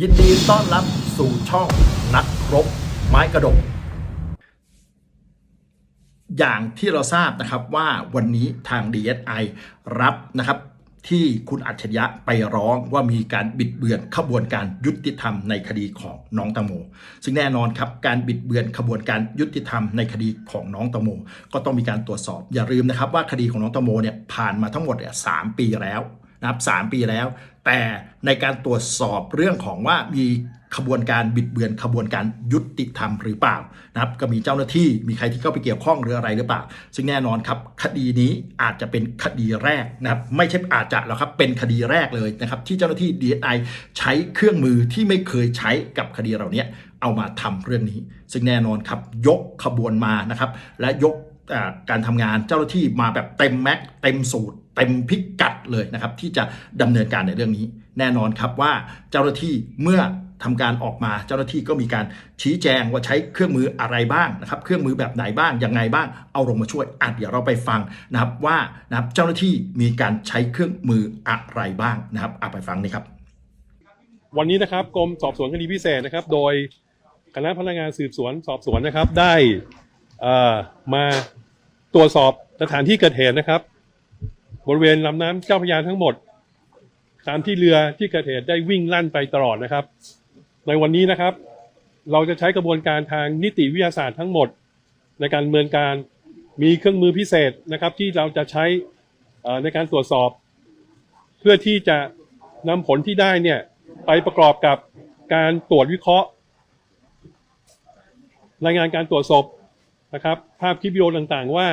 ยินดีต้อนรับสู่ช่องนักรบไม้กระดก อย่างที่เราทราบนะครับว่าวันนี้ทาง DSI รับนะครับที่คุณอัจฉริยะไปร้องว่ามีการบิดเบือนขบวนการยุติธรรมในคดีของน้องตังโม ซึ่งแน่นอนครับการบิดเบือนขบวนการยุติธรรมในคดีของน้องตังโม ก็ต้องมีการตรวจสอบ อย่าลืมนะครับว่าคดีของน้องตังโมเนี่ยผ่านมาทั้งหมดเนี่ยสามปีแล้ว นะครับสามปีแล้ว แต่ในการตรวจสอบเรื่องของว่ามีขบวนการบิดเบือนขบวนการยุติธรรมหรือเปล่านะครับก็มีเจ้าหน้าที่มีใครที่เข้าไปเกี่ยวข้องหรืออะไรหรือเปล่า ซึ่งแน่นอนครับคดีนี้อาจจะเป็นคดีแรกนะครับไม่ใช่อาจจะหรอกครับเป็นคดีแรกเลยนะครับที่เจ้าหน้าที่ DSI ใช้เครื่องมือที่ไม่เคยใช้กับคดีเหล่านี้เอามาทำเรื่องนี้ ซึ่งแน่นอนครับยกขบวนมานะครับและยกการทำงานเจ้าหน้าที่มาแบบเต็มแม็กเต็มสูตร เต็มพิกัดเลยนะครับที่จะดำเนินการในเรื่องนี้ แน่นอนครับว่าเจ้าหน้าที่เมื่อทำการออกมาเจ้าหน้าที่ก็มีการชี้แจงว่าใช้เครื่องมืออะไรบ้างนะครับ เครื่องมือแบบไหนบ้างยังไงบ้าง เอาลงมาช่วยอะเดี๋ยวเราไปฟังนะครับว่านะครับเจ้าหน้าที่มีการใช้เครื่องมืออะไรบ้างนะครับอะไปฟังนี่ครับ วันนี้นะครับกรมสอบสวนคดีพิเศษนะครับ โดยคณะพนักงานสืบสวนสอบสวนนะครับได้อ่อมาตรวจสอบสถานที่เกิดเหตุนะครับ บริเวณลำน้ำเจ้าพระยาทั้งหมด ตามที่เรือที่เกิดเหตุได้วิ่งลั่นไปตลอดนะครับ ในวันนี้นะครับ เราจะใช้กระบวนการทางนิติวิทยาศาสตร์ทั้งหมด ในการดำเนินการมีเครื่องมือพิเศษนะครับ ที่เราจะใช้ในการตรวจสอบ เพื่อที่จะนำผลที่ได้เนี่ยไปประกอบกับการตรวจวิเคราะห์ รายงานการตรวจศพนะครับ ภาพคลิปวิดีโอต่างๆ ว่า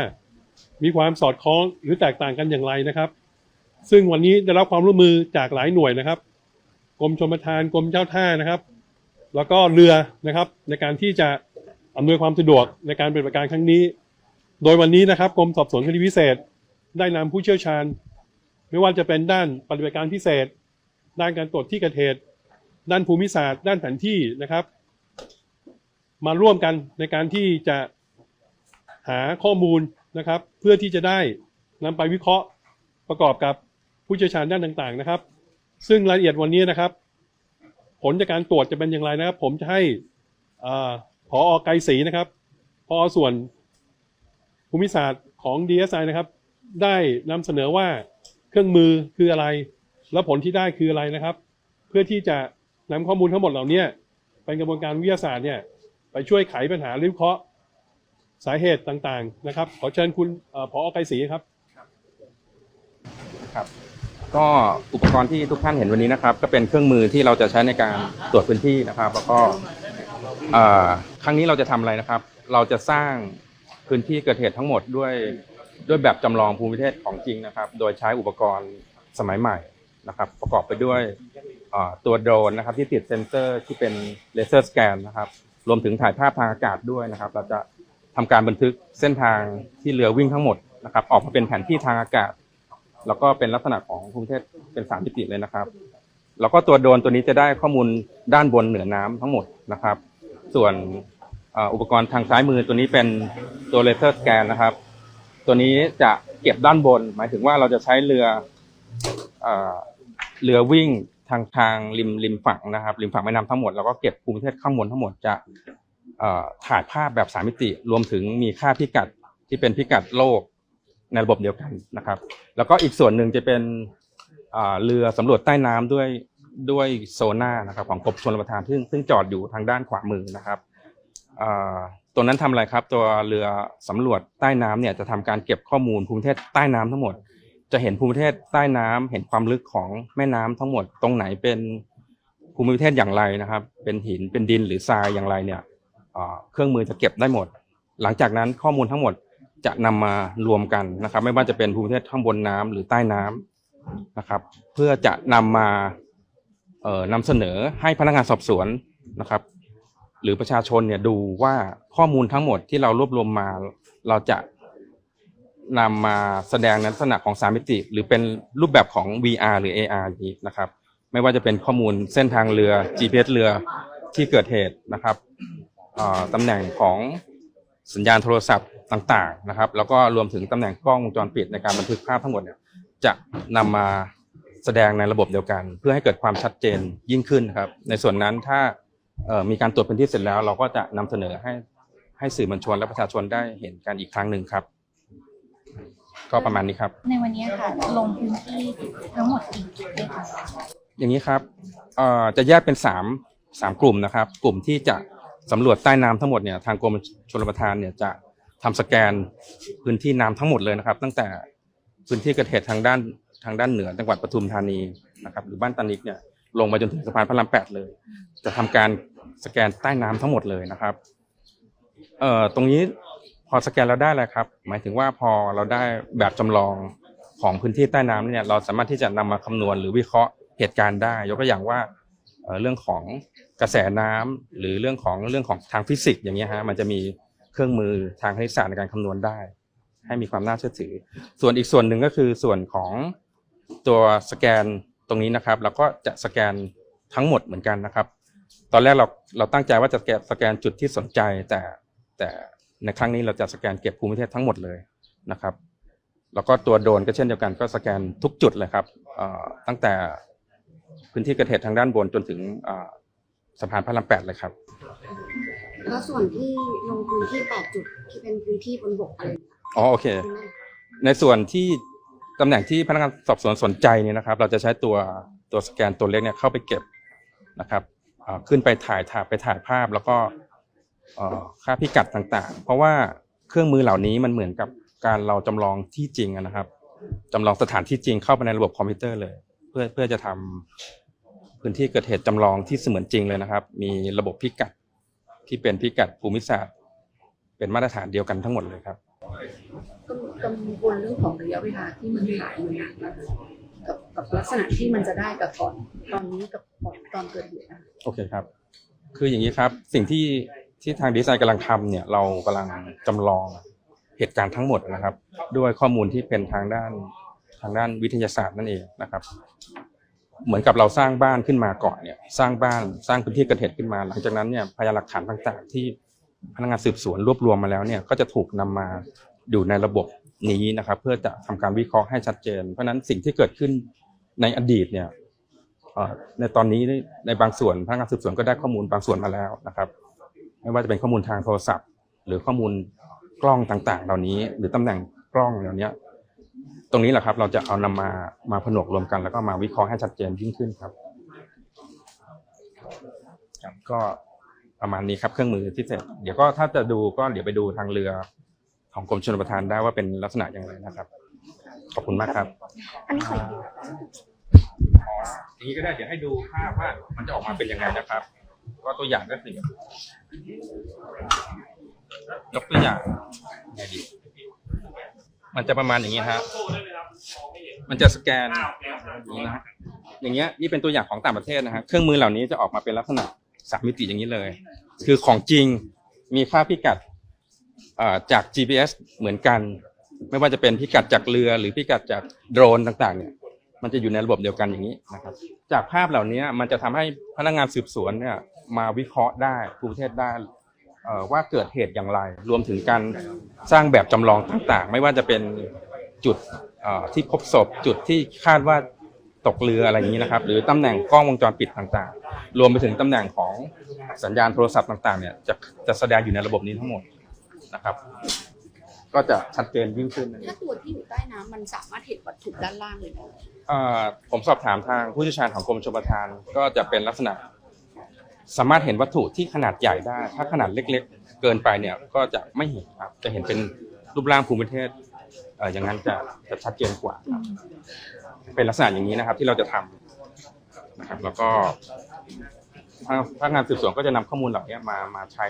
มีความสอดคล้องหรือแตกต่างกันอย่างไรนะครับ ซึ่งวันนี้ได้รับความร่วมมือจากหลายหน่วยนะครับกรมชลประทานกรมเจ้าท่านะครับ แล้วก็เรือนะครับ ในการที่จะอำนวยความสะดวกในการปฏิบัติการครั้งนี้ โดยวันนี้นะครับกรมสอบสวนคดีพิเศษ ได้นำผู้เชี่ยวชาญ ไม่ว่าจะเป็นด้านปฏิบัติการพิเศษ ด้านการตรวจที่เกิดเหตุด้านภูมิศาสตร์ ด้านแผนที่นะครับ มาร่วมกันในการที่จะหาข้อมูล นะครับ เพื่อที่จะได้นำไปวิเคราะห์ประกอบกับผู้เชี่ยวชาญด้านต่างๆนะครับ ซึ่งรายละเอียดวันนี้นะครับ ผลจากการตรวจจะเป็นอย่างไรนะครับ ผมจะให้อ่าผอไกรศรีนะครับผอส่วนภูมิศาสตร์ของ DSI นะครับ ได้นำเสนอว่าเครื่องมือคืออะไร แล้วผลที่ได้คืออะไรนะครับ เพื่อที่จะนำข้อมูลทั้งหมดเหล่านี้เป็นกระบวนการวิทยาศาสตร์เนี่ยไปช่วยไขปัญหาหรือวิเคราะห์ สาเหตุต่างๆนะครับ ขอเชิญคุณเอ่อผอไกรศรีครับครับ ก็อุปกรณ์ที่ทุกท่านเห็นวันนี้นะครับ ก็เป็นเครื่องมือที่เราจะใช้ในการตรวจพื้นที่นะครับ แล้วก็ครั้งนี้เราจะทำอะไรนะครับ เราจะสร้างพื้นที่เกิดเหตุทั้งหมดด้วยด้วยแบบจำลองภูมิประเทศของจริงนะครับ โดยใช้อุปกรณ์สมัยใหม่นะครับ ประกอบไปด้วยตัวโดรนนะครับ ที่ติดเซ็นเซอร์ที่เป็นเลเซอร์สแกนนะครับ รวมถึงถ่ายภาพทางอากาศด้วยนะครับ เราจะ ทำการบันทึกเส้นทางที่เรือวิ่งทั้งหมดนะครับ ออกมาเป็นแผนที่ทางอากาศ แล้วก็เป็นลักษณะของภูมิประเทศเป็นสามมิติเลยนะครับ แล้วก็ตัวโดรนตัวนี้จะได้ข้อมูลด้านบนเหนือน้ำทั้งหมดนะครับ ส่วนอุปกรณ์ทางซ้ายมือตัวนี้เป็นตัวเลเซอร์สแกนนะครับ ตัวนี้จะเก็บด้านบน หมายถึงว่าเราจะใช้เรือเอ่อเรือวิ่งทางทางริมริมฝั่งนะครับ ริมฝั่งแม่น้ำทั้งหมดแล้วก็เก็บภูมิประเทศข้างบนทั้งหมดจะ ถ่ายภาพแบบสามมิติ รวมถึงมีค่าพิกัดที่เป็นพิกัดโลกในระบบเดียวกันนะครับ แล้วก็อีกส่วนหนึ่งจะเป็นเรือสำรวจใต้น้ำด้วยด้วยโซน่านะครับของกรมชลประทานซึ่งซึ่งจอดอยู่ทางด้านขวามือนะครับตัวนั้นทำอะไรครับ ตัวเรือสำรวจใต้น้ำเนี่ยจะทำการเก็บข้อมูลภูมิประเทศใต้น้ำทั้งหมด จะเห็นภูมิประเทศใต้น้ำเห็นความลึกของแม่น้ำทั้งหมด ตรงไหนเป็นภูมิประเทศอย่างไรนะครับ เป็นหินเป็นดินหรือทรายอย่างไรเนี่ย เครื่องมือจะเก็บได้หมด หลังจากนั้นข้อมูลทั้งหมดจะนำมารวมกันนะครับ ไม่ว่าจะเป็นภูมิประเทศข้างบนน้ำหรือใต้น้ำนะครับ เพื่อจะนำมาเอ่อนำเสนอให้พนักงานสอบสวนนะครับ หรือประชาชนเนี่ยดูว่าข้อมูลทั้งหมดที่เรารวบรวมมา เราจะนำมาแสดงในลักษณะของสามมิติ หรือเป็นรูปแบบของ VR หรือ AR นี้นะครับ ไม่ว่าจะเป็นข้อมูลเส้นทางเรือ GPS เรือที่เกิดเหตุนะครับ ตำแหน่งของสัญญาณโทรศัพท์ต่างๆนะครับ แล้วก็รวมถึงตำแหน่งกล้องวงจรปิดในการบันทึกภาพทั้งหมดเนี่ยจะนำมาแสดงในระบบเดียวกัน เพื่อให้เกิดความชัดเจนยิ่งขึ้นครับ ในส่วนนั้นถ้าเอ่อมีการตรวจพื้นที่เสร็จแล้ว เราก็จะนำเสนอให้ให้สื่อมวลชนและประชาชนได้เห็นกันอีกครั้งหนึ่งครับ ก็ประมาณนี้ครับ ในวันนี้ค่ะลงพื้นที่ทั้งหมดกี่จุดด้วยคะอย่างนี้ครับเอ่อจะแยกเป็นสามสามกลุ่มนะครับ กลุ่มที่จะ สำรวจใต้น้ำทั้งหมดเนี่ยทางกรมชลประทานเนี่ยจะทำสแกนพื้นที่น้ำทั้งหมดเลยนะครับ ตั้งแต่พื้นที่เกิดเหตุทางด้านทางด้านเหนือจังหวัดปทุมธานีนะครับ หรือบ้านตานิกเนี่ยลงมาจนถึงสะพานพระรามแปดเลย จะทำการสแกนใต้น้ำทั้งหมดเลยนะครับเอ่อตรงนี้พอสแกนเราได้แล้วครับ หมายถึงว่าพอเราได้แบบจำลองของพื้นที่ใต้น้ำเนี่ยเราสามารถที่จะนำมาคำนวณหรือวิเคราะห์เหตุการณ์ได้ ยกตัวอย่างว่าเเรื่องของ กระแสน้ำหรือเรื่องของเรื่องของทางฟิสิกส์อย่างเงี้ยฮะมันจะมีเครื่องมือทางคณิตศาสตร์ในการคำนวณได้ ให้มีความน่าเชื่อถือ ส่วนอีกส่วนหนึ่งก็คือส่วนของตัวสแกนตรงนี้นะครับเราก็จะสแกนทั้งหมดเหมือนกันนะครับ ตอนแรกเราเราตั้งใจว่าจะสแกนสแกนจุดที่สนใจแต่แต่ในครั้งนี้เราจะสแกนเก็บภูมิประเทศทั้งหมดเลยนะครับ แล้วก็ตัวโดรนก็เช่นเดียวกันก็สแกนทุกจุดเลยครับตั้งแต่พื้นที่เกิดเหตุทางด้านบนจนถึง สะพานพระรามแปดเลยครับ แล้วส่วนที่ลงพื้นที่8จุดที่เป็นพื้นที่บนบกอะไรอ๋อโอเค ในส่วนที่ตำแหน่งที่พนักงานสอบสวนสนใจเนี่ยนะครับ เราจะใช้ตัวตัวสแกนตัวเล็กเนี่ยเข้าไปเก็บนะครับอ่าขึ้นไปถ่ายถ่ายไปถ่ายภาพแล้วก็เอ่อค่าพิกัดต่างๆ เพราะว่าเครื่องมือเหล่านี้มันเหมือนกับการเราจำลองที่จริงอะนะครับจำลองสถานที่จริงเข้าไปในระบบคอมพิวเตอร์เลย เพื่อเพื่อจะทำ พื้นที่เกิดเหตุจำลองที่เสมือนจริงเลยนะครับ มีระบบพิกัดที่เป็นพิกัดภูมิศาสตร์ เป็นมาตรฐานเดียวกันทั้งหมดเลยครับก็กังวลเรื่องของระยะเวลาที่มันหายมันนานมากกับกับลักษณะที่มันจะได้กับก่อนตอนนี้กับก่อนตอนเกิดเหตุนะคะโอเคครับ คืออย่างนี้ครับสิ่งที่ที่ทางดีไซน์กำลังทำเนี่ยเรากำลังจำลองเหตุการณ์ทั้งหมดนะครับ ด้วยข้อมูลที่เป็นทางด้านทางด้านวิทยาศาสตร์นั่นเองนะครับ เหมือนกับเราสร้างบ้านขึ้นมาก่อนเนี่ยสร้างบ้านสร้างพื้นที่เกิดเหตุขึ้นมา หลังจากนั้นเนี่ยพยานหลักฐานต่างๆ ที่พนักงานสืบสวนรวบรวมมาแล้วเนี่ยก็จะถูกนำมาอยู่ในระบบนี้นะครับ เพื่อจะทำการวิเคราะห์ให้ชัดเจน เพราะฉะนั้นสิ่งที่เกิดขึ้นในอดีตเนี่ยในตอนนี้ในบางส่วนพนักงานสืบสวนก็ได้ข้อมูลบางส่วนมาแล้วนะครับ ไม่ว่าจะเป็นข้อมูลทางโทรศัพท์ หรือข้อมูลกล้องต่างๆ เหล่านี้ หรือตำแหน่งกล้องเหล่านี้ ตรงนี้แหละครับ เราจะเอานำมามาผนวกรวมกัน แล้วก็มาวิเคราะห์ให้ชัดเจนยิ่งขึ้นครับครับก็ประมาณนี้ครับเครื่องมือที่เสร็จเดี๋ยวก็ถ้าจะดูก็เดี๋ยวไปดูทางเรือของกรมชลประทานได้ว่าเป็นลักษณะอย่างไรนะครับ ขอบคุณมากครับ อันนี้ขออีกอย่างนี้ก็ได้เดี๋ยวให้ดูภาพว่ามันจะออกมาเป็นยังไงนะครับ ก็ตัวอย่างก็คือยกตัวอย่างไงดี มันจะประมาณอย่างนี้ฮะมันจะสแกนอย่างนี้นะอย่างเงี้ยนี่เป็นตัวอย่างของต่างประเทศนะฮะเครื่องมือเหล่านี้จะออกมาเป็นลักษณะสามมิติอย่างนี้เลย คือของจริงมีค่าพิกัดจาก GPS เหมือนกัน ไม่ว่าจะเป็นพิกัดจากเรือหรือพิกัดจากโดรนต่างๆ เนี่ย มันจะอยู่ในระบบเดียวกันอย่างนี้นะครับ จากภาพเหล่านี้มันจะทำให้พนักงานสืบสวนเนี่ยมาวิเคราะห์ได้ภูมิประเทศได้ ว่าเกิดเหตุอย่างไร รวมถึงการสร้างแบบจำลองต่างๆ ไม่ว่าจะเป็นจุดเอ่อที่พบศพจุดที่คาดว่าตกเรืออะไรอย่างนี้นะครับ หรือตำแหน่งกล้องวงจรปิดต่างๆ รวมไปถึงตำแหน่งของสัญญาณโทรศัพท์ต่างๆเนี่ยจะจะแสดงอยู่ในระบบนี้ทั้งหมดนะครับ ก็จะชัดเจนยิ่งขึ้นนั่นเอง ถ้าตัวที่อยู่ใต้น้ำมันสามารถเห็นวัตถุด้านล่างเลยนะเอ่อผมสอบถามทางผู้เชี่ยวชาญของกรมชลประทานก็จะเป็นลักษณะ สามารถเห็นวัตถุที่ขนาดใหญ่ได้ ถ้าขนาดเล็กๆ เกินไปเนี่ยก็จะไม่เห็นครับจะเห็นเป็นรูปร่างภูมิประเทศเอ่ออย่างนั้นจะจะชัดเจนกว่าครับเป็นลักษณะอย่างนี้นะครับ ที่เราจะทำนะครับ แล้วก็ทางพนักงานสืบสวนก็จะนำข้อมูลเหล่านี้มามาใช้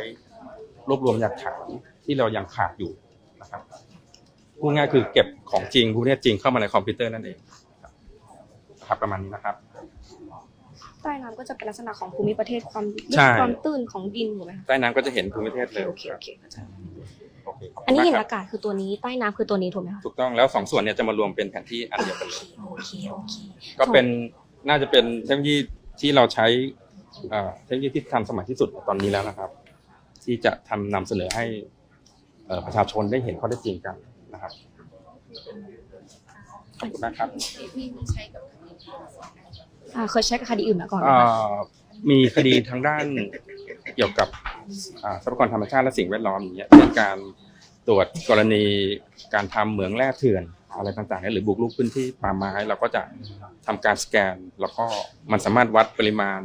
รวบรวมหลักฐานที่เรายังขาดอยู่นะครับพูดง่ายคือเก็บของจริงภูมิประเทศจริงเข้ามาในคอมพิวเตอร์นั่นเองครับครับประมาณนี้นะครับ ใต้น้ำก็จะเป็นลักษณะของภูมิประเทศความลึกใช่ ความตื้นของดินถูกไหมคะใต้น้ำก็จะเห็นภูมิประเทศเลยโอเคโอเคเข้าใจโอเคขบคุณอันนี้หินมากครับอากาศคือตัวนี้ใต้น้ำคือตัวนี้ถูกไหมคะถูกต้องแล้วสองส่วนเนี่ยจะมารวมเป็นแผนที่อันเดียวกันเลย โอเคโอเคก็เป็นน่าจะเป็นเทคโนโลยีที่เราใช้เอ่อเทคโนโลยีที่ทันสมัยที่สุดตอนนี้แล้วนะครับ ที่จะทำนำเสนอให้เอ่อประชาชนได้เห็นข้อเท็จจริงกันนะครับขอบคุณมากครับที่ใช้กับ อ่าเคยใช้กับคดีอื่นมาก่อนไหมเอ่คะอมีคดีทางด้านเกี่ยวกับอ่าทรัพยากรธรรมชาติและสิ่งแวดล้อมอย่างเงี้ยเช่นการตรวจกรณีการทำเหมืองแร่เถื่อนอะไรต่างๆเนี่ยหรือบุกรุกพื้นที่ป่าไม้เราก็จะทำการสแกน แล้วก็มันสามารถวัดปริมาณ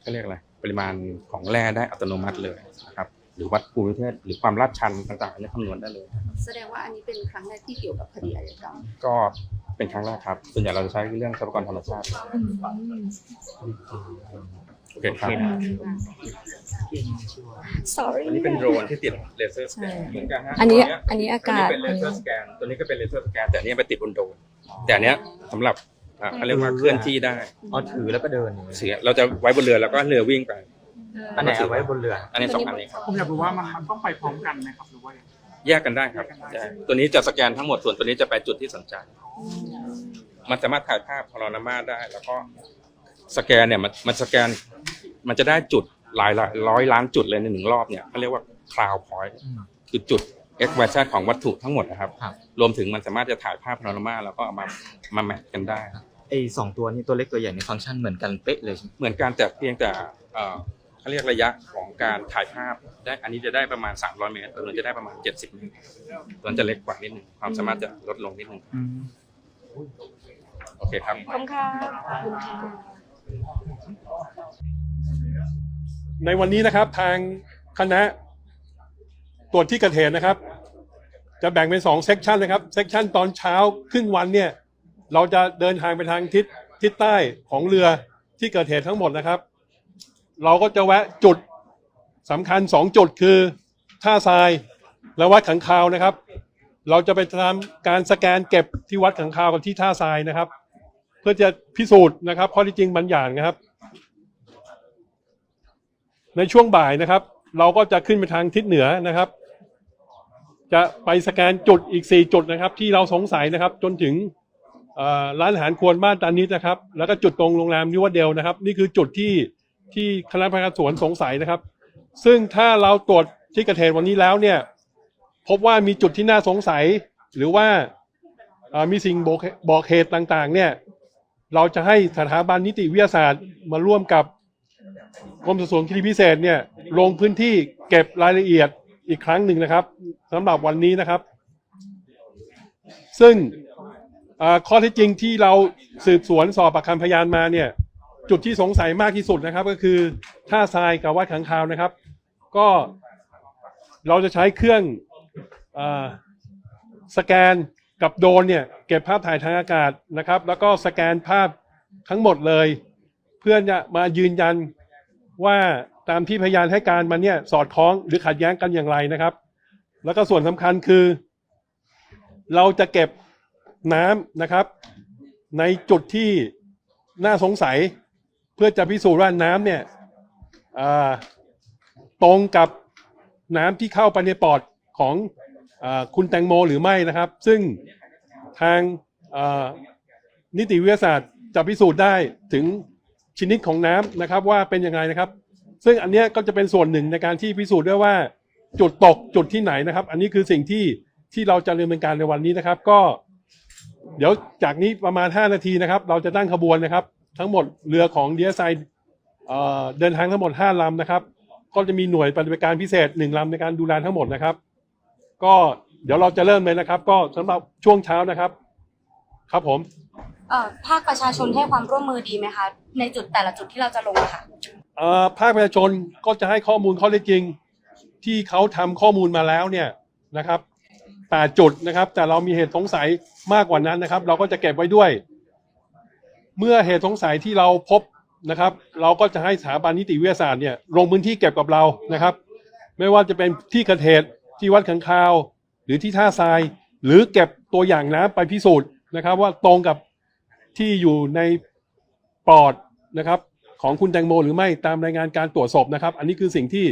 เขาเรียกอะไรปริมาณของแร่ได้อัตโนมัติเลยนะครับหรือวัดภูมิประเทศหรือความลาดชันต่างๆเนี่ยคำนวณได้เลย แสดงว่าอันนี้เป็นครั้งแรกที่เกี่ยวกับคดีอาชญากรรมก็ เป็นครั้งแรกครับ ส่วนใหญ่เราจะใช้เรื่องทรัพยากรธรรมชาติอืมโอเคครับ sorry อันนี้เป็นโดรนที่ติดเลเซอร์สแกนเหมือนกันฮะอันนี้ตัวเยอันนี้อาตัวกานี้ศเป็นเลเซอร์สแกน ตัวนี้ก็เป็นเลเซอร์สแกน แต่อันนี้ไปติดบนโดรนแต่อันเนี้ยสำหรับอ่าเขาเรียกว่าเคลื่อนที่ได้เอาถือแล้วก็เดินอย่างเงี้ยเสียเราจะไว้บนเรือแล้วก็เรือวิ่งไป อันไหนเอาไว้บนเรือ อันนี้สองอันนี้ครับ ผมอยากรู้ว่ามันมันต้องไปพร้อมกันไหมครับหรือว่ายังไง แยกกันได้ครับใช่ตัวนี้จะสแกนทั้งหมดส่วนตัวนี้จะไปจุดที่สนใจ มันสามารถถ่ายภาพพาโนรามาได้ แล้วก็สแกนเนี่ยมันมันสแกน มันจะได้จุดหลายหลายร้อยล้านจุดเลยในหนึ่งรอบเนี่ยเขาเรียกว่า cloud point อืมคือจุด x y z ของวัตถุทั้งหมดนะครับครับ รวมถึงมันสามารถจะถ่ายภาพพาโนรามาแล้วก็เอามามาแมทกันได้ไอสองตัวนี้ตัวเล็กตัวใหญ่ในฟังก์ชันเหมือนกันเป๊ะเลยใช่ไหมเหมือนกันแต่เพียงแต่ เอ่อเขาเรียกระยะของการถ่ายภาพได้อันนี้จะได้ประมาณ 300 เมตรตัวนู้นจะได้ประมาณ 70 เมตรตัวนั้นจะเล็กกว่านิดหนึ่งความสามารถจะลดลงนิดหนึ่งอืมโอเคครับ ขอบคุณค่ะขอบคุณค่ะ ในวันนี้นะครับทางคณะตรวจที่เกิดเหตุนะครับ จะแบ่งเป็นสองเซกชันนะครับเซกชันตอนเช้าครึ่งวันเนี่ย เราจะเดินทางไปทางทิศทิศใต้ของเรือที่เกิดเหตุทั้งหมดนะครับ เราก็จะแวะจุดสำคัญสองจุดคือท่าทรายและวัดขังคาวนะครับ เราจะไปทำการสแกนเก็บที่วัดขังคาวกับที่ท่าทรายนะครับ เพื่อจะพิสูจน์นะครับข้อที่จริงบางอย่างนะครับ ในช่วงบ่ายนะครับ เราก็จะขึ้นไปทางทิศเหนือนะครับ จะไปสแกนจุดอีก 4 จุดนะครับ ที่เราสงสัยนะครับ จนถึงร้านอาหารควรบ้านตานิดนะครับ แล้วก็จุดตรงโรงแรมนิวเดลนะครับ นี่คือจุดที่ ที่คณะพนักงานสวนสงสัยนะครับ ซึ่งถ้าเราตรวจที่เกิดเหตุวันนี้แล้วเนี่ย พบว่ามีจุดที่น่าสงสัย หรือว่ามีสิ่งบอกบอกเหตุต่างๆ เนี่ย เราจะให้สถาบันนิติวิทยาศาสตร์มาร่วมกับกรมสอบสวนคดีพิเศษเนี่ยลงพื้นที่เก็บรายละเอียดอีกครั้งหนึ่งนะครับสำหรับวันนี้นะครับ ซึ่งข้อเท็จจริงที่เราสืบสวนสอบปากคำพยานมาเนี่ย จุดที่สงสัยมากที่สุดนะครับ ก็คือท่าทรายกับวัดขังคาวนะครับ ก็เราจะใช้เครื่องอสแกนกับโดรนเนี่ยเก็บภาพถ่ายทางอากาศนะครับ แล้วก็สแกนภาพทั้งหมดเลย เพื่อจะมายืนยันว่าตามที่พยานให้การมาเนี่ยสอดคล้องหรือขัดแย้งกันอย่างไรนะครับ แล้วก็ส่วนสำคัญคือ เราจะเก็บน้ำนะครับ ในจุดที่น่าสงสัย เพื่อจะพิสูจน์ว่าน้ำเนี่ยตรงกับน้ำที่เข้าไปในปอดของอคุณแตงโมหรือไม่นะครับ ซึ่งทางนิติวิทยาศาสตร์จะพิสูจน์ได้ถึงชนิดของน้ำนะครับว่าเป็นยังไงนะครับ ซึ่งอันนี้ก็จะเป็นส่วนหนึ่งในการที่พิสูจน์ได้ว่าจุดตกจุดที่ไหนนะครับ อันนี้คือสิ่งที่ที่เราจะดำเนินการในวันนี้นะครับ ก็ เดี๋ยวจากนี้ประมาณ 5 นาทีนะครับ เราจะตั้งขบวนนะครับ ทั้งหมดเรือของดีเอสไอเดินทางทั้งหมด 5ลำนะครับ ก็จะมีหน่วยปฏิบัติการพิเศษ 1ลำในการดูแลทั้งหมดนะครับ ก็เดี๋ยวเราจะเริ่มเลยนะครับ ก็สำหรับช่วงเช้านะครับ ครับผมเอ่อภาคประชาชนให้ความร่วมมือดีไหมคะ ในจุดแต่ละจุดที่เราจะลงอะค่ะเอ่อภาคประชาชนก็จะให้ข้อมูลข้อเท็จจริง ที่เขาทำข้อมูลมาแล้วเนี่ยนะครับแปดจุดนะครับ แต่เรามีเหตุสงสัยมากกว่านั้นนะครับ เราก็จะเก็บไว้ด้วย เมื่อเหตุสงสัยที่เราพบนะครับ เราก็จะให้สถาบันนิติวิทยาศาสตร์เนี่ยลงพื้นที่เก็บกับเรานะครับ ไม่ว่าจะเป็นที่เกิดเหตุที่วัดขังคาว หรือที่ท่าทราย หรือเก็บตัวอย่างน้ำไปพิสูจน์นะครับ ว่าตรงกับที่อยู่ในปอดนะครับของคุณแตงโมหรือไม่ตามรายงานการตรวจศพนะครับ อันนี้คือสิ่งที่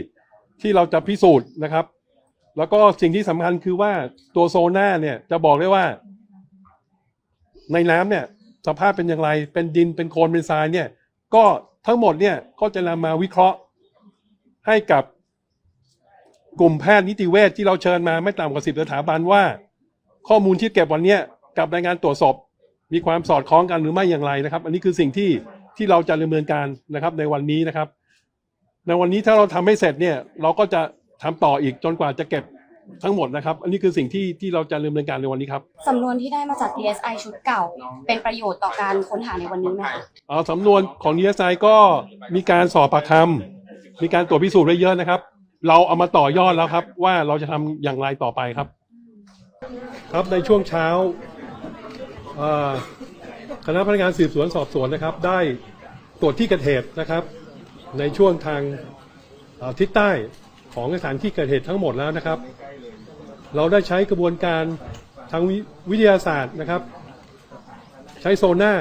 ที่เราจะพิสูจน์นะครับ แล้วก็สิ่งที่สำคัญคือว่าตัวโซน่าเนี่ยจะบอกได้ว่า ในน้ำเนี่ย สภาพเป็นอย่างไร เป็นดินเป็นโคลนเป็นทรายเนี่ย ก็ทั้งหมดเนี่ยก็จะนำมาวิเคราะห์ให้กับกลุ่มแพทย์นิติเวชที่เราเชิญมาไม่ต่ำกว่าสิบสถาบันว่า ข้อมูลที่เก็บวันนี้กับรายงานตรวจศพมีความสอดคล้องกันหรือไม่อย่างไรนะครับ อันนี้คือสิ่งที่ที่เราจะดำเนินการนะครับในวันนี้นะครับ ในวันนี้ถ้าเราทำให้เสร็จเนี่ยเราก็จะทำต่ออีกจนกว่าจะเก็บ ทั้งหมดนะครับ อันนี้คือสิ่งที่ที่เราจะดำเนินการในวันนี้ครับสำนวนที่ได้มาจาก DSI ชุดเก่า เป็นประโยชน์ต่อการค้นหาในวันนี้ไหมคะเอ่อสำนวนของ DSI ก็มีการสอบปากคำมีการตรวจพิสูจน์ไว้เยอะนะครับ เราเอามาต่อยอดแล้วครับ ว่าเราจะทำอย่างไรต่อไปครับ ครับในช่วงเช้าเอ่อคณะพนักงานสืบสวนสอบสวนนะครับ ได้ตรวจที่เกิดเหตุนะครับ ในช่วงทางเอ่อทิศใต้ของสถานที่เกิดเหตุทั้งหมดแล้วนะครับ เราได้ใช้กระบวนการทางวิวิทยาศาสตร์นะครับ ใช้โซน่า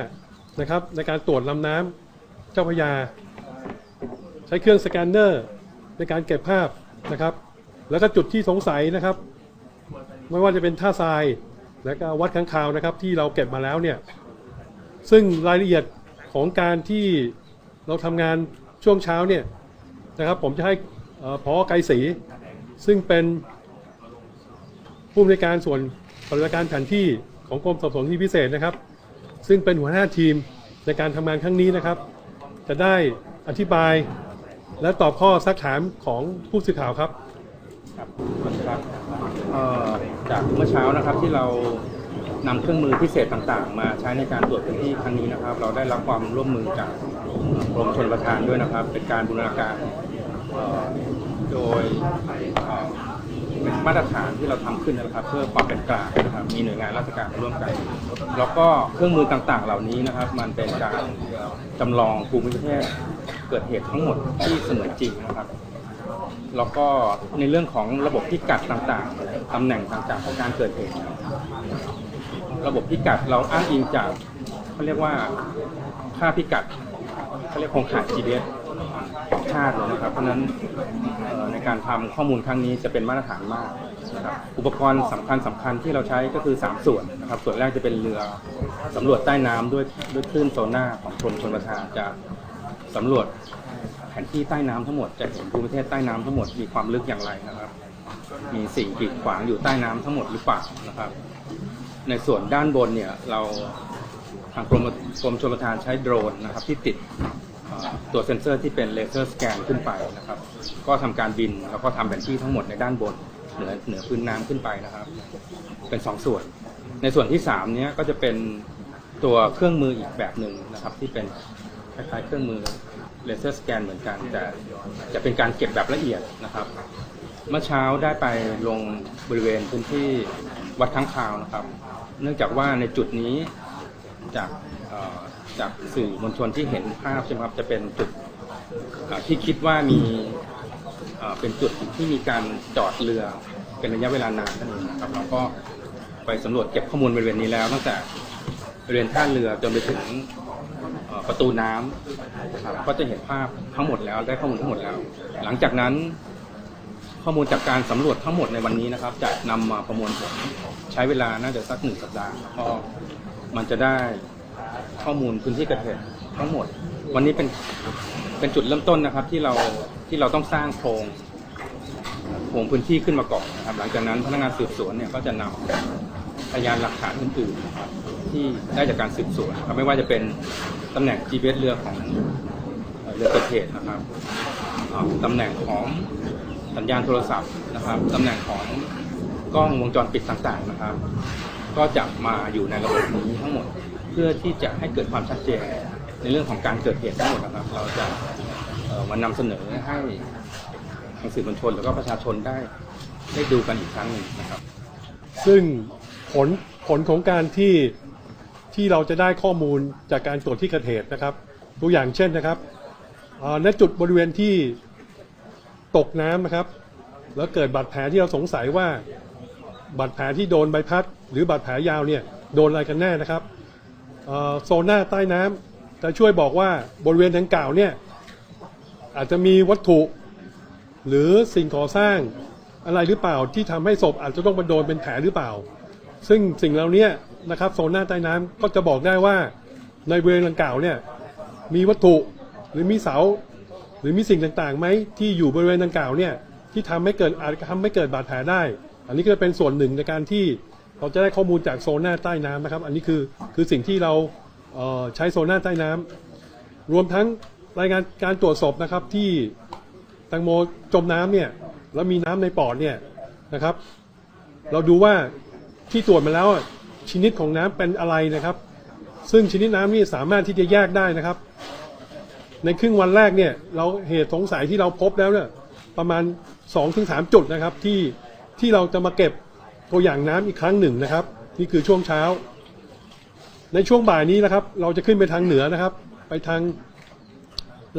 นะครับในการตรวจลำน้ำเจ้าพยา ใช้เครื่องสแกนเนอร์ในการเก็บภาพนะครับ แล้วก็จุดที่สงสัยนะครับ ไม่ว่าจะเป็นท่าทรายและก็วัดค้างคาวนะครับ ที่เราเก็บมาแล้วเนี่ยซึ่งรายละเอียดของการที่เราทำงานช่วงเช้าเนี่ยนะครับ ผมจะให้พอไกรศรีซึ่งเป็น ผู้อำนการส่วนปฏิบัติการแผนที่ของกรมสอบสวนที่พิเศษนะครับ ซึ่งเป็นหัวหน้าทีมในการทำงานครั้งนี้นะครับ จะได้อธิบายและตอบข้อซักถามของผู้สื่อข่าวครับครับครับจากเมื่อเช้านะครับที่เรานำเครื่องมือพิเศษต่างๆ มาใช้ในการตรวจพื้นที่ครั้งนี้นะครับ เราได้รับความร่วมมือจากกรมชลประทานด้วยนะครับ เป็นการบูรณาการโดย มาตรฐานที่เราทำขึ้นนะครับ เพื่อความเป็นกลางนะครับ มีหน่วยงานราชการร่วมกัน แล้วก็เครื่องมือต่างๆ เหล่านี้นะครับ มันเป็นการจำลองภูมิประเทศเกิดเหตุทั้งหมดที่เสมือนจริงนะครับแล้วก็ในเรื่องของระบบพิกัดต่างๆ ตำแหน่งต่างๆของการเกิดเหตุ ระบบพิกัดเราอ้างอิงจากเขาเรียกว่าค่าพิกัดเขาเรียกโครงข่าย GPS าติเลยนะครับ เพราะฉะนั้นในการทำข้อมูลครั้งนี้จะเป็นมาตรฐานมากนะครับอุปกรณ์สำคัญสำคัญที่เราใช้ก็คือ 3 ส่วนนะครับ ส่วนแรกจะเป็นเรือสำรวจใต้น้ำด้วยด้วยคลื่นโซน่าของกรมชลประทานจะสำรวจแผนที่ใต้น้ำทั้งหมดจะเห็นภูมิประเทศใต้น้ำทั้งหมดมีความลึกอย่างไรนะครับ มีสิ่งกีดขวางอยู่ใต้น้ำทั้งหมดหรือเปล่านะครับ ในส่วนด้านบนเนี่ยเราทางกรมกรมชลประทานใช้โดรนนะครับที่ติด ตัวเซ็นเซอร์ที่เป็นเลเซอร์สแกนขึ้นไปนะครับ ก็ทำการบินแล้วก็ทำแผนที่ทั้งหมดในด้านบนเหนือเหนือพื้นน้ำขึ้นไปนะครับ เป็นสองส่วน ในส่วนที่สามเนี้ยก็จะเป็นตัวเครื่องมืออีกแบบหนึ่งนะครับ ที่เป็นคล้ายๆเครื่องมือเลเซอร์สแกนเหมือนกันแต่จะเป็นการเก็บแบบละเอียดนะครับ เมื่อเช้าได้ไปลงบริเวณพื้นที่วัดค้งคาวนะครับ เนื่องจากว่าในจุดนี้จาก จากสื่อมวลชนที่เห็นภาพใช่ไหมครับจะเป็นจุดที่คิดว่ามีเป็นจุดที่มีการจอดเรือเป็นระยะเวลานานนั่นเองนะครับเราก็ไปสำรวจเก็บข้อมูลบริเวณนี้แล้ว ตั้งแต่บริเวณท่าเรือจนไปถึงประตูน้ำนะครับก็จะเห็นภาพทั้งหมดแล้วได้ข้อมูลทั้งหมดแล้ว หลังจากนั้นข้อมูลจากการสำรวจทั้งหมดในวันนี้นะครับ จะนำมาประมวลผลใช้เวลาน่าจะสักหนึ่งสัปดาห์แล้วก็มันจะได้ ข้อมูลพื้นที่เกิดเหตุทั้งหมด วันนี้เป็นเป็นจุดเริ่มต้นนะครับ ที่เราที่เราต้องสร้างโครงโครงพื้นที่ขึ้นมาก่อนนะครับ หลังจากนั้นพนักงานสืบสวนเนี่ยก็จะนำพยานหลักฐานอื่นๆนะครับที่ได้จากการสืบสวนนะครับไม่ว่าจะเป็นตำแหน่ง GPS เรือของเรือเกิดเหตุนะครับตำแหน่งของสัญญาณโทรศัพท์นะครับตำแหน่งของกล้องวงจรปิดต่างๆนะครับ ก็จะมาอยู่ในระบบนี้ทั้งหมด พื่อที่จะให้เกิดความชัดเจนในเรื่องของการเกิดเหตุทั้งหมดนะครับ เราจะมานำเสนอให้ทางสื่อมวลชนแล้วก็ประชาชนได้ได้ดูกันอีกครั้งหนึ่งนะครับ ซึ่งผลผลของการที่ที่เราจะได้ข้อมูลจากการตรวจที่เกิดเหตุนะครับ ตัวอย่างเช่นนะครับณจุดบริเวณที่ตกน้ำนะครับ แล้วเกิดบาดแผลที่เราสงสัยว่าบาดแผลที่โดนใบพัด หรือบาดแผลยาวเนี่ยโดนอะไรกันแน่นะครับ โซน่าใต้น้ำจะช่วยบอกว่าบริเวณดังกล่าวเนี่ยอาจจะมีวัตถุ หรือสิ่งก่อสร้างอะไรหรือเปล่าที่ทำให้ศพอาจจะต้องมาโดนเป็นแผลหรือเปล่า ซึ่งสิ่งเหล่านี้นะครับโซน่าใต้น้ำก็จะบอกได้ว่าในบริเวณดังกล่าวเนี่ยมีวัตถุหรือมีเสา หรือมีสิ่งต่างๆไหมที่อยู่บริเวณดังกล่าวเนี่ยที่ทำให้เกิดอาจจะทำให้เกิดบาดแผลได้ อันนี้ก็จะเป็นส่วนหนึ่งในการที่ เราจะได้ข้อมูลจากโซน่าใต้น้ำนะครับ อันนี้คือคือสิ่งที่เราเใช้โซน่าใต้น้ำรวมทั้งรายงานการตรวจศพนะครับที่แตงโมจมน้ำเนี่ยแล้วมีน้ำในปอดเนี่ยนะครับ เราดูว่าที่ตรวจมาแล้วชนิดของน้ำเป็นอะไรนะครับ ซึ่งชนิดน้ำนี่สามารถที่จะแยกได้นะครับ ในครึ่งวันแรกเนี่ยเราเหตุสงสัยที่เราพบแล้วเนี่ยประมาณ 2-3 จุดนะครับที่ที่เราจะมาเก็บ ตัวอย่างน้ำอีกครั้งหนึ่งนะครับ นี่คือช่วงเช้า ในช่วงบ่ายนี้นะครับ เราจะขึ้นไปทางเหนือนะครับ ไปทาง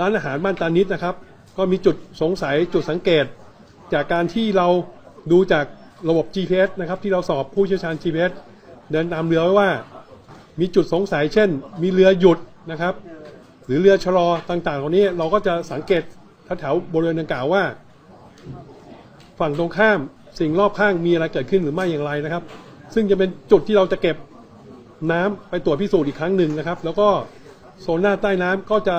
ร้านอาหารบ้านตานิดนะครับ ก็มีจุดสงสัยจุดสังเกต จากการที่เราดูจากระบบ GPS นะครับ ที่เราสอบผู้เชี่ยวชาญ GPS เดินตามเรือไว้ว่า มีจุดสงสัยเช่น มีเรือหยุดนะครับ หรือเรือชะลอต่างๆเหล่านี้เราก็จะสังเกตแถวๆบริเวณดังกล่าวว่า ฝั่งตรงข้าม สิ่งรอบข้างมีอะไรเกิดขึ้นหรือไม่อย่างไรนะครับ ซึ่งจะเป็นจุดที่เราจะเก็บน้ำไปตรวจพิสูจน์อีกครั้งหนึ่งนะครับ แล้วก็โซนหน้าใต้น้ำก็จะ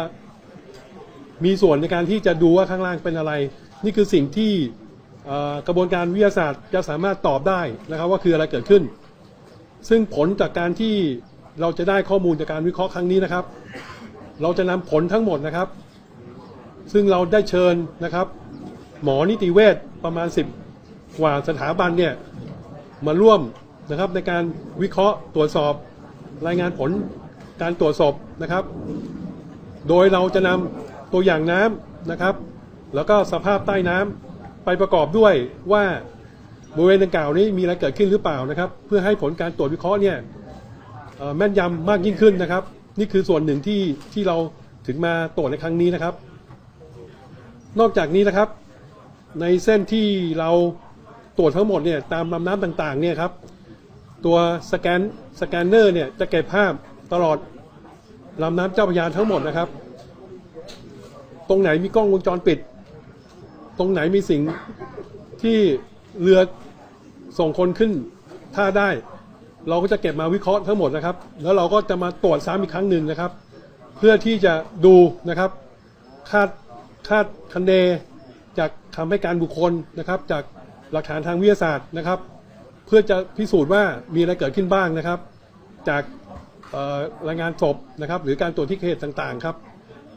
มีส่วนในการที่จะดูว่าข้างล่างเป็นอะไร นี่คือสิ่งที่กระบวนการวิทยาศาสตร์จะสามารถตอบได้นะครับว่าคืออะไรเกิดขึ้น ซึ่งผลจากการที่เราจะได้ข้อมูลจากการวิเคราะห์ครั้งนี้นะครับ เราจะนำผลทั้งหมดนะครับ ซึ่งเราได้เชิญนะครับ หมอนิติเวชประมาณ 10 กว่าสถาบันเนี่ยมาร่วมนะครับในการวิเคราะห์ตรวจสอบรายงานผลการตรวจสอบนะครับ โดยเราจะนำตัวอย่างน้ำนะครับ แล้วก็สภาพใต้น้ำไปประกอบด้วยว่าบริเวณดังกล่าวนี้มีอะไรเกิดขึ้นหรือเปล่านะครับ เพื่อให้ผลการตรวจวิเคราะห์เนี่ยแม่นยำมากยิ่งขึ้นนะครับ นี่คือส่วนหนึ่งที่ที่เราถึงมาตรวจในครั้งนี้นะครับ นอกจากนี้นะครับ ในเส้นที่เรา ตรวจทั้งหมดเนี่ยตามลำน้ำต่างๆเนี่ยครับตัวสแกนสแกนเนอร์เนี่ยจะเก็บภาพตลอดลำน้ำเจ้าพระยาทั้งหมดนะครับ ตรงไหนมีกล้องวงจรปิด ตรงไหนมีสิ่งที่เรือส่งคนขึ้นท่าได้ เราก็จะเก็บมาวิเคราะห์ทั้งหมดนะครับ แล้วเราก็จะมาตรวจซ้ำอีกครั้งหนึ่งนะครับ เพื่อที่จะดูนะครับคาดคาดคะเนจากคำให้การบุคคลนะครับ จาก หลักฐานทางวิทยาศาสตร์นะครับ เพื่อจะพิสูจน์ว่ามีอะไรเกิดขึ้นบ้างนะครับ จากรายงานศพนะครับ หรือการตรวจที่เขตต่างๆครับ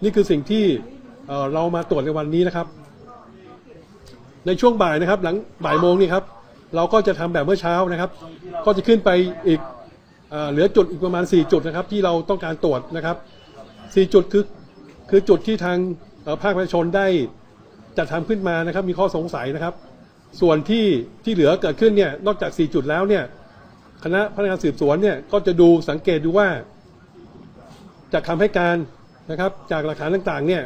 นี่คือสิ่งที่เรามาตรวจในวันนี้นะครับ ในช่วงบ่ายนะครับ หลังบ่ายโมงนี่ครับ เราก็จะทำแบบเมื่อเช้านะครับ ก็จะขึ้นไปอีกเอเหลือจุดอีกประมาณ 4 จุดนะครับ ที่เราต้องการตรวจนะครับ 4 จุดคือคือจุดที่ทางภาคประชาชนได้จัดทำขึ้นมานะครับ มีข้อสงสัยนะครับ ส่วนที่ที่เหลือเกิดขึ้นเนี่ยนอกจาก 4 จุดแล้วเนี่ยคณะพนักงานสืบสวนเนี่ยก็จะดูสังเกตดูว่า จากคำให้การนะครับจากหลักฐานต่างๆเนี่ย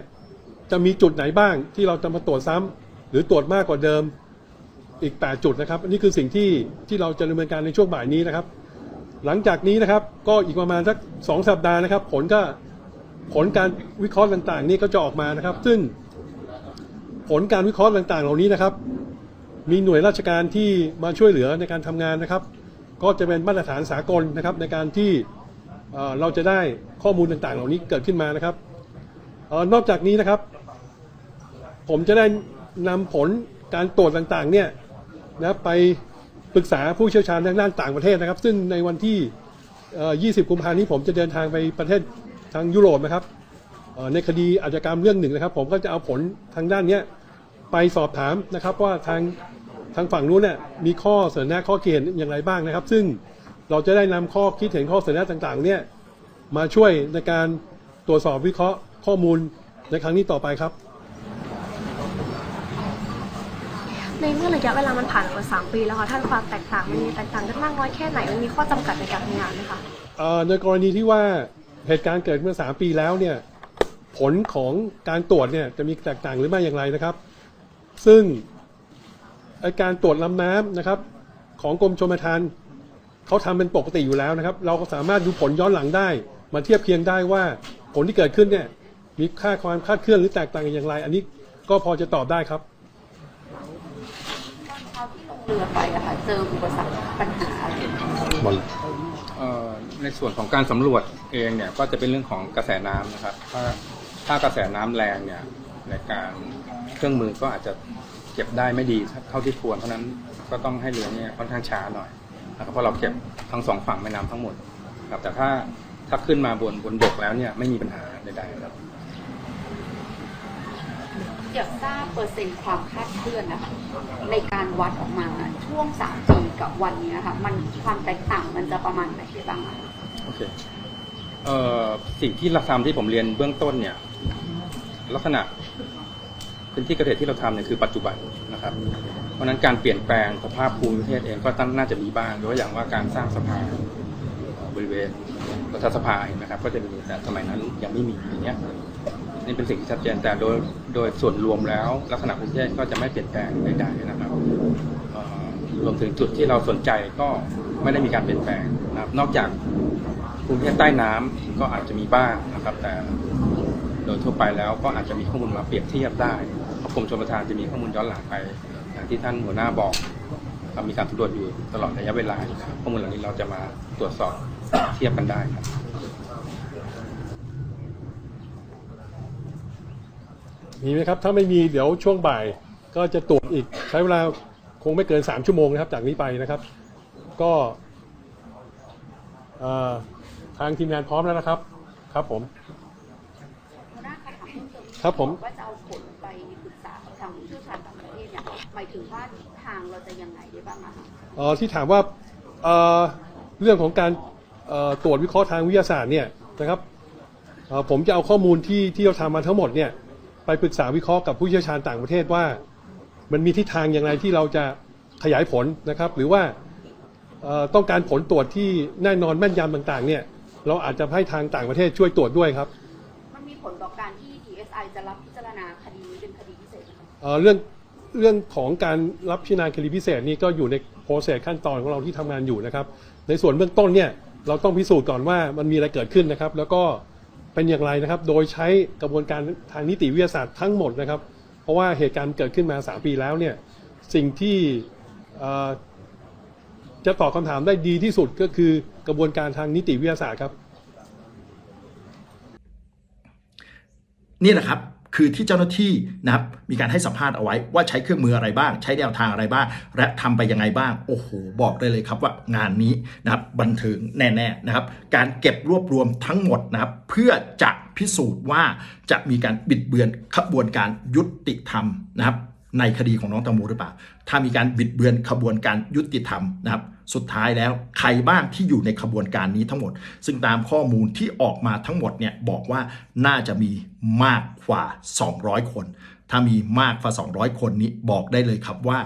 จะมีจุดไหนบ้างที่เราจะมาตรวจซ้ำหรือตรวจมากกว่าเดิมอีก 8 จุดนะครับอันนี้คือสิ่งที่ที่เราจะดำเนินการในช่วงบ่ายนี้นะครับ หลังจากนี้นะครับก็อีกประมาณสักสองสัปดาห์นะครับ ผลก็ผลการวิเคราะห์ต่างๆ นี่ก็จะออกมานะครับ ซึ่งผลการวิเคราะห์ต่างๆ เหล่านี้นะครับ มีหน่วยราชการที่มาช่วยเหลือในการทำงานนะครับ ก็จะเป็นมาตรฐานสากลนะครับในการที่เราจะได้ข้อมูลต่างๆ เหล่านี้เกิดขึ้นมานะครับออนอกจากนี้นะครับ ผมจะได้นำผลการตรวจต่างๆเนี่ยนะไปปรึกษาผู้เชี่ยวชาญทางด้านต่างประเทศนะครับ ซึ่งในวันที่ 20 กุมภาพันธ์นี้ผมจะเดินทางไปประเทศทางยุโรปนะครับในคดีอาชญากรรมเรื่องหนึ่งนะครับ ผมก็จะเอาผลทางด้านเนี้ย ไปสอบถามนะครับว่าทางทางฝั่งนู้นเนี่ยมีข้อเสนอแนะข้อเขียนอย่างไรบ้างนะครับ ซึ่งเราจะได้นำข้อคิดเห็นข้อเสนอแนะต่างๆเนี่ยมาช่วยในการตรวจสอบวิเคราะห์ข้อมูลในครั้งนี้ต่อไปครับ ในเมื่อระยะเวลามันผ่านมาสามปีแล้วค่ะท่านความแตกต่างมันมีแตกต่างกันมากน้อยแค่ไหนมันมีข้อจำกัดในการทำงานไหมคะเอ่อในกรณีที่ว่าเหตุการณ์เกิดเมื่อ 3 ปีแล้วเนี่ยผลของการตรวจเนี่ยจะมีแตกต่างหรือไม่อย่างไรนะครับ ซึ่งไอ้การตรวจลำน้ำนะครับ ของกรมชลประทานเขาทำเป็นปกติอยู่แล้วนะครับ เราก็สามารถดูผลย้อนหลังได้ มาเทียบเคียงได้ว่าผลที่เกิดขึ้นเนี่ยมีค่าความคาดเคลื่อนหรือแตกต่างกันอย่างไร อันนี้ก็พอจะตอบได้ครับเรือไปอะค่ะเจออุปสรรคปัญหาอะไรเอ่อในส่วนของการสำรวจเองเนี่ยก็จะเป็นเรื่องของกระแสน้ำนะครับ ถ้าถ้ากระแสน้ำแรงเนี่ยในการ เครื่องมือก็อาจจะเก็บได้ไม่ดีเท่าที่ควรเพราะฉะนั้นก็ต้องให้เรือเนี่ยค่อนข้างช้าหน่อยนะครับเพราะเราเก็บทั้งสองฝั่งแม่น้ำทั้งหมดครับแต่ถ้าถ้าขึ้นมาบนบนบกแล้วเนี่ยไม่มีปัญหาใดๆครับอยากทราบเปอร์เซ็นต์ความคลาดเคลื่อนนะคะในการวัดออกมาช่วงสามปีกับวันนี้ค่ะมันความแตกต่างมันจะประมาณไหนบ้างอะโอเคเอ่อสิ่งที่เราทำที่ผมเรียนเบื้องต้นเนี่ย ลักษณะ พื้นที่เกษตรที่เราทำเนี่ยคือปัจจุบันนะครับ เพราะฉะนั้นการเปลี่ยนแปลงสภาพภูมิประเทศเองก็ตั้งน่าจะมีบ้างโดยอย่างว่าการสร้างสะพาบริเวณรัฐสภาเห็นไหมครับ ก็จะมีแต่สมัยนั้นยังไม่มีอย่างเงี้ยนี่เป็นสิ่งที่ชัดเจนแต่โดยโดยส่วนรวมแล้วลักษณะภูมิประเทศก็จะไม่เปลี่ยนแปลงใดๆนะครับรวมถึงจุดที่เราสนใจก็ไม่ได้มีการเปลี่ยนแปลงนะครับ นอกจากภูมิประเทศใต้น้ำก็อาจจะมีบ้างนะครับ แต่โดยทั่วไปแล้วก็อาจจะมีข้อมูลมาเปรียบเทียบได้ กรมชลประทานจะมีข้อมูลย้อนหลังไปอย่างที่ท่านหัวหน้าบอกเรามีการสำรวจอยู่ตลอดระยะเวลาข้อมูลเหล่านี้เราจะมาตรวจสอบเทียบกันได้ครับมีไหมครับ ถ้าไม่มีเดี๋ยวช่วงบ่าย ก็จะตรวจอีกใช้เวลาคงไม่เกิน 3 ชั่วโมงนะครับ จากนี้ไปนะครับ ก็ทางทีมงานพร้อมแล้วนะครับ ครับผมคะถามเพิ่มเติมครับผมว่าจะเอาผล หมายถึงว่าทิศทางเราจะยังไงได้บ้างอะคะเอ่อที่ถามว่าเอ่อเรื่องของการเอ่อตรวจวิเคราะห์ทางวิทยาศาสตร์เนี่ยนะครับเอ่อผมจะเอาข้อมูลที่ที่เราทำมาทั้งหมดเนี่ยไปปรึกษาวิเคราะห์กับผู้เชี่ยวชาญต่างประเทศว่า มันมีทิศทางอย่างไรที่เราจะขยายผลนะครับ หรือว่าเอ่อต้องการผลตรวจที่แน่นอนแม่นยำต่างๆเนี่ยเราอาจจะให้ทางต่างประเทศช่วยตรวจด้วยครับ มันมีผลต่อการที่ DSI จะรับพิจารณาคดีนี้เป็นคดีพิเศษไหมคะ เอ่อเรื่อง เรื่องของการรับพิจารณาคดีพิเศษนี่ก็อยู่ในโปรเซสขั้นตอนของเราที่ทำงานอยู่นะครับ ในส่วนเบื้องต้นเนี่ยเราต้องพิสูจน์ก่อนว่ามันมีอะไรเกิดขึ้นนะครับ แล้วก็เป็นอย่างไรนะครับ โดยใช้กระบวนการทางนิติวิทยาศาสตร์ทั้งหมดนะครับ เพราะว่าเหตุการณ์เกิดขึ้นมา 3 ปีแล้วเนี่ยสิ่งที่จะตอบคำถามได้ดีที่สุดก็คือกระบวนการทางนิติวิทยาศาสตร์ครับ นี่แหละครับ คือที่เจ้าหน้าที่นะครับมีการให้สัมภาษณ์เอาไว้ว่าใช้เครื่องมืออะไรบ้าง ใช้แนวทางอะไรบ้าง และทำไปยังไงบ้าง โอ้โห บอกได้เลยครับว่างานนี้นะครับบันเทิงแน่ๆนะครับ การเก็บรวบรวมทั้งหมดนะครับเพื่อจะพิสูจน์ว่าจะมีการบิดเบือนขบวนการยุติธรรมนะครับในคดีของน้องตังโมหรือเปล่า ถ้ามีการบิดเบือนขบวนการยุติธรรมนะครับ สุดท้ายแล้วใครบ้างที่อยู่ในขบวนการนี้ทั้งหมด ซึ่งตามข้อมูลที่ออกมาทั้งหมดเนี่ยบอกว่าน่าจะมีมากกว่า 200 คน ถ้ามีมากกว่า 200 คนนี้บอกได้เลยครับว่า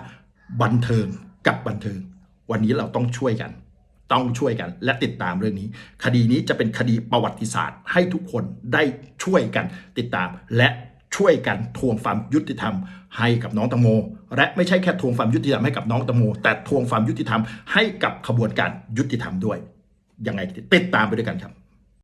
บันเทิงกับบันเทิง วันนี้เราต้องช่วยกัน ต้องช่วยกันและติดตามเรื่องนี้ คดีนี้จะเป็นคดีประวัติศาสตร์ ให้ทุกคนได้ช่วยกันติดตามและช่วยกันทวงความยุติธรรม ให้กับน้องตังโม และไม่ใช่แค่ทวงความยุติธรรมให้กับน้องตังโม แต่ทวงความยุติธรรมให้กับขบวนการยุติธรรมด้วยยังไงติดตามไปด้วยกันครับ